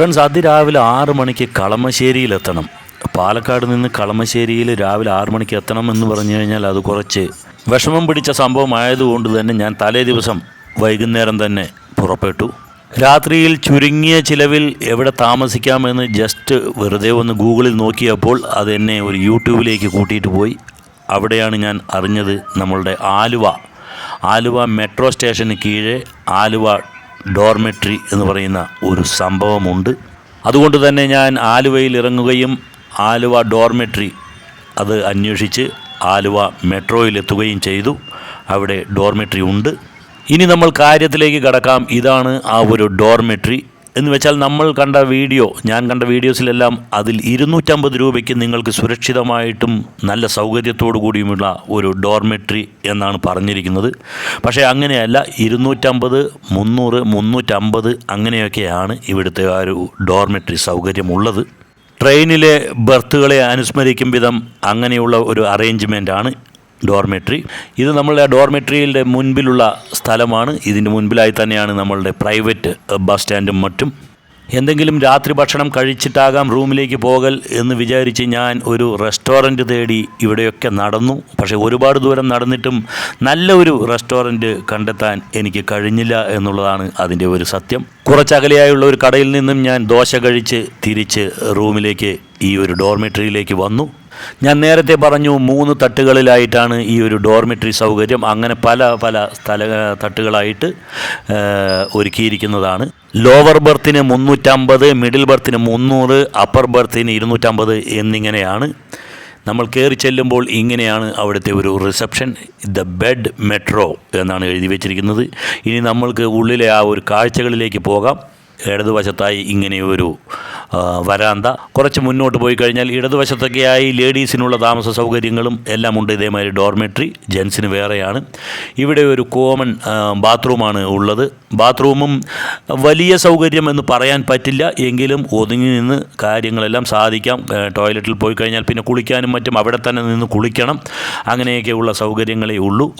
Friends അതിരാവിലെ ആറ് മണിക്ക് കളമശ്ശേരിയിലെത്തണം. പാലക്കാട് നിന്ന് കളമശ്ശേരിയിൽ രാവിലെ ആറ് മണിക്ക് എത്തണം എന്ന് പറഞ്ഞു കഴിഞ്ഞാൽ അത് കുറച്ച് വിഷമം പിടിച്ച സംഭവമായതുകൊണ്ട് തന്നെ ഞാൻ തലേ ദിവസം വൈകുന്നേരം തന്നെ പുറപ്പെട്ടു. രാത്രിയിൽ ചുരുങ്ങിയ ചിലവിൽ എവിടെ താമസിക്കാമെന്ന് ജസ്റ്റ് വെറുതെ ഒന്ന് ഗൂഗിളിൽ നോക്കിയപ്പോൾ അതെന്നെ ഒരു യൂട്യൂബിലേക്ക് കൂട്ടിയിട്ട് പോയി. അവിടെയാണ് ഞാൻ അറിഞ്ഞത് നമ്മളുടെ ആലുവ. ആലുവ മെട്രോ സ്റ്റേഷന് കീഴെ ആലുവ ഡോർമെട്രി എന്ന് പറയുന്ന ഒരു സംഭവമുണ്ട്. അതുകൊണ്ട് തന്നെ ഞാൻ ആലുവയിൽ ഇറങ്ങുകയും ആലുവ ഡോർമെട്രി അത് അന്വേഷിച്ച് ആലുവ മെട്രോയിൽ എത്തുകയും ചെയ്തു. അവിടെ ഡോർമെട്രി ഉണ്ട്. ഇനി നമ്മൾ കാര്യത്തിലേക്ക് കടക്കാം. ഇതാണ് ആ ഒരു ഡോർമെട്രി. എന്ന് വെച്ചാൽ നമ്മൾ കണ്ട വീഡിയോ ഞാൻ കണ്ട വീഡിയോസിലെല്ലാം അതിൽ ഇരുന്നൂറ്റമ്പത് രൂപയ്ക്ക് നിങ്ങൾക്ക് സുരക്ഷിതമായിട്ടും നല്ല സൗകര്യത്തോടു കൂടിയുമുള്ള ഒരു ഡോർമെട്രി എന്നാണ് പറഞ്ഞിരിക്കുന്നത്. പക്ഷേ അങ്ങനെയല്ല ഇരുന്നൂറ്റമ്പത് മുന്നൂറ് മുന്നൂറ്റമ്പത് അങ്ങനെയൊക്കെയാണ് ഇവിടുത്തെ ആ ഒരു ഡോർമെട്രി സൗകര്യമുള്ളത്. ട്രെയിനിലെ ബർത്തുകളെ അനുസ്മരിക്കും വിധം അങ്ങനെയുള്ള ഒരു അറേഞ്ച്മെന്റാണ് ഡോർമെട്രി. ഇത് നമ്മളുടെ ഡോർമെട്രിയുടെ മുൻപിലുള്ള സ്ഥലമാണ്. ഇതിന്റെ മുൻപിലായി തന്നെയാണ് നമ്മളുടെ പ്രൈവറ്റ് ബസ് സ്റ്റാൻഡും മറ്റും. എന്തെങ്കിലും രാത്രി ഭക്ഷണം കഴിച്ചിട്ടാകാം റൂമിലേക്ക് പോകൽ എന്ന് വിചാരിച്ച് ഞാൻ ഒരു റെസ്റ്റോറന്റ് തേടി ഇവിടെയൊക്കെ നടന്നു. പക്ഷേ ഒരുപാട് ദൂരം നടന്നിട്ടും നല്ല ഒരു റെസ്റ്റോറന്റ് കണ്ടെത്താൻ എനിക്ക് കഴിഞ്ഞില്ല എന്നുള്ളതാണ് അതിന്റെ ഒരു സത്യം. കുറച്ചകലെയായുള്ള ഒരു കടയിൽ നിന്നും ഞാൻ ദോശ കഴിച്ച് തിരിച്ച് റൂമിലേക്ക് ഈ ഒരു ഡോർമെട്രിയിലേക്ക് വന്നു. ഞാൻ നേരത്തെ പറഞ്ഞു മൂന്ന് തട്ടുകളിലായിട്ടാണ് ഈ ഒരു ഡോർമെട്രി സൗകര്യം. അങ്ങനെ പല പല സ്ഥല തട്ടുകളായിട്ട് ഒരുക്കിയിരിക്കുന്നതാണ്. ലോവർ ബർത്തിന് മുന്നൂറ്റമ്പത് മിഡിൽ ബർത്തിന് മുന്നൂറ് അപ്പർ ബർത്തിന് ഇരുന്നൂറ്റമ്പത് എന്നിങ്ങനെയാണ്. നമ്മൾ കയറി ചെല്ലുമ്പോൾ ഇങ്ങനെയാണ് അവിടുത്തെ ഒരു റിസപ്ഷൻ ദ ബെഡ് മെട്രോ എന്നാണ് എഴുതി വെച്ചിരിക്കുന്നത്. ഇനി നമ്മൾക്ക് ഉള്ളിലെ ആ ഒരു കാഴ്ചകളിലേക്ക് പോകാം. ഇടതുവശത്തായി ഇങ്ങനെയൊരു വരാന്ത. കുറച്ച് മുന്നോട്ട് പോയി കഴിഞ്ഞാൽ ഇടതുവശത്തൊക്കെയായി ലേഡീസിനുള്ള താമസ സൗകര്യങ്ങളും എല്ലാം ഉണ്ട്. ഇതേമാതിരി ഡോർമെട്രി ജെൻസിന് വേറെയാണ്. ഇവിടെ ഒരു കോമൺ ബാത്റൂമാണ് ഉള്ളത്. ബാത്റൂമും വലിയ സൗകര്യം എന്ന് പറയാൻ പറ്റില്ല. എങ്കിലും ഒതുങ്ങി നിന്ന് കാര്യങ്ങളെല്ലാം സാധിക്കാം. ടോയ്ലറ്റിൽ പോയി കഴിഞ്ഞാൽ പിന്നെ കുളിക്കാനും മറ്റും അവിടെ തന്നെ നിന്ന് കുളിക്കണം. അങ്ങനെയൊക്കെയുള്ള സൗകര്യങ്ങളേ ഉള്ളൂ.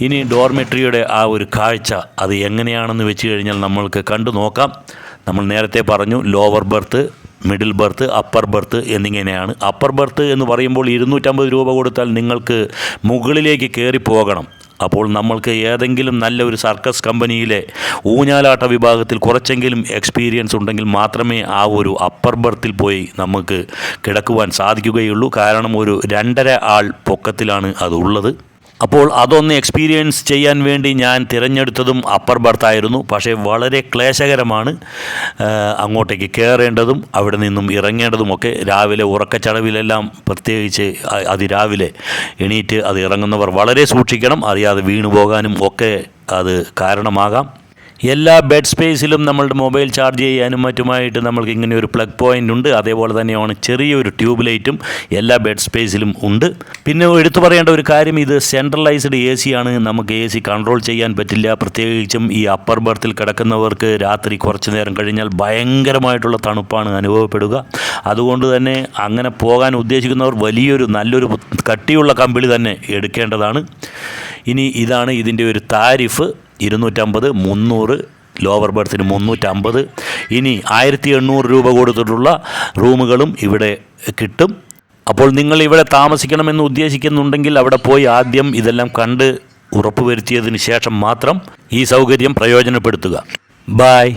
ഇനി ഡോർമെട്രിയുടെ ആ ഒരു കാഴ്ച അത് എങ്ങനെയാണെന്ന് വെച്ച് കഴിഞ്ഞാൽ നമ്മൾക്ക് കണ്ടു നോക്കാം. നമ്മൾ നേരത്തെ പറഞ്ഞു lower berth middle berth upper berth എന്നിങ്ങനെയാണ്. അപ്പർ ബർത്ത് എന്ന് പറയുമ്പോൾ ഇരുന്നൂറ്റമ്പത് രൂപ കൊടുത്താൽ നിങ്ങൾക്ക് മുകളിലേക്ക് കയറി പോകണം. അപ്പോൾ നമ്മൾക്ക് ഏതെങ്കിലും നല്ലൊരു സർക്കസ് കമ്പനിയിലെ ഊഞ്ഞാലാട്ട വിഭാഗത്തിൽ കുറച്ചെങ്കിലും എക്സ്പീരിയൻസ് ഉണ്ടെങ്കിൽ മാത്രമേ ആ ഒരു അപ്പർ ബർത്തിൽ പോയി നമുക്ക് കിടക്കുവാൻ സാധിക്കുകയുള്ളൂ. കാരണം ഒരു രണ്ടര ആൾ പൊക്കത്തിലാണ് അത് ഉള്ളത്. അപ്പോൾ അതൊന്ന് എക്സ്പീരിയൻസ് ചെയ്യാൻ വേണ്ടി ഞാൻ തിരഞ്ഞെടുത്തതും അപ്പർ ബർത്തായിരുന്നു പക്ഷേ വളരെ ക്ലേശകരമാണ് അങ്ങോട്ടേക്ക് കയറേണ്ടതും അവിടെ നിന്നും ഇറങ്ങേണ്ടതുമൊക്കെ. രാവിലെ ഉറക്കച്ചടവിലെല്ലാം പ്രത്യേകിച്ച് അതിരാവിലെ എണീറ്റ് അത് ഇറങ്ങുന്നവർ വളരെ സൂക്ഷിക്കണം. അറിയാതെ വീണു പോകാനും ഒക്കെ അത് കാരണമാകാം. എല്ലാ ബെഡ് സ്പേസിലും നമ്മളുടെ മൊബൈൽ ചാർജ് ചെയ്യാനും മറ്റുമായിട്ട് നമ്മൾക്ക് ഇങ്ങനെ ഒരു പ്ലഗ് പോയിന്റ് ഉണ്ട്. അതേപോലെ തന്നെയാണ് ചെറിയൊരു ട്യൂബ് ലൈറ്റും എല്ലാ ബെഡ് സ്പേസിലും ഉണ്ട്. പിന്നെ എടുത്തു പറയേണ്ട ഒരു കാര്യം ഇത് സെൻട്രലൈസ്ഡ് എ സി ആണ്. നമുക്ക് എ സി കൺട്രോൾ ചെയ്യാൻ പറ്റില്ല. പ്രത്യേകിച്ചും ഈ അപ്പർ ബർത്തിൽ കിടക്കുന്നവർക്ക് രാത്രി കുറച്ച് നേരം കഴിഞ്ഞാൽ ഭയങ്കരമായിട്ടുള്ള തണുപ്പാണ് അനുഭവപ്പെടുക. അതുകൊണ്ട് തന്നെ അങ്ങനെ പോകാൻ ഉദ്ദേശിക്കുന്നവർ വലിയൊരു നല്ലൊരു കട്ടിയുള്ള കമ്പിളി തന്നെ എടുക്കേണ്ടതാണ്. ഇനി ഇതാണ് ഇതിന്റെ ഒരു താരിഫ്. ഇരുന്നൂറ്റമ്പത് മുന്നൂറ് ലോവർ ബർത്തിന് മുന്നൂറ്റമ്പത്. ഇനി ആയിരത്തി എണ്ണൂറ് രൂപ കൊടുത്തിട്ടുള്ള റൂമുകളും ഇവിടെ കിട്ടും. അപ്പോൾ നിങ്ങൾ ഇവിടെ താമസിക്കണമെന്ന് ഉദ്ദേശിക്കുന്നുണ്ടെങ്കിൽ അവിടെ പോയി ആദ്യം ഇതെല്ലാം കണ്ട് ഉറപ്പുവരുത്തിയതിന് ശേഷം മാത്രം ഈ സൗകര്യം പ്രയോജനപ്പെടുത്തുക. ബായ്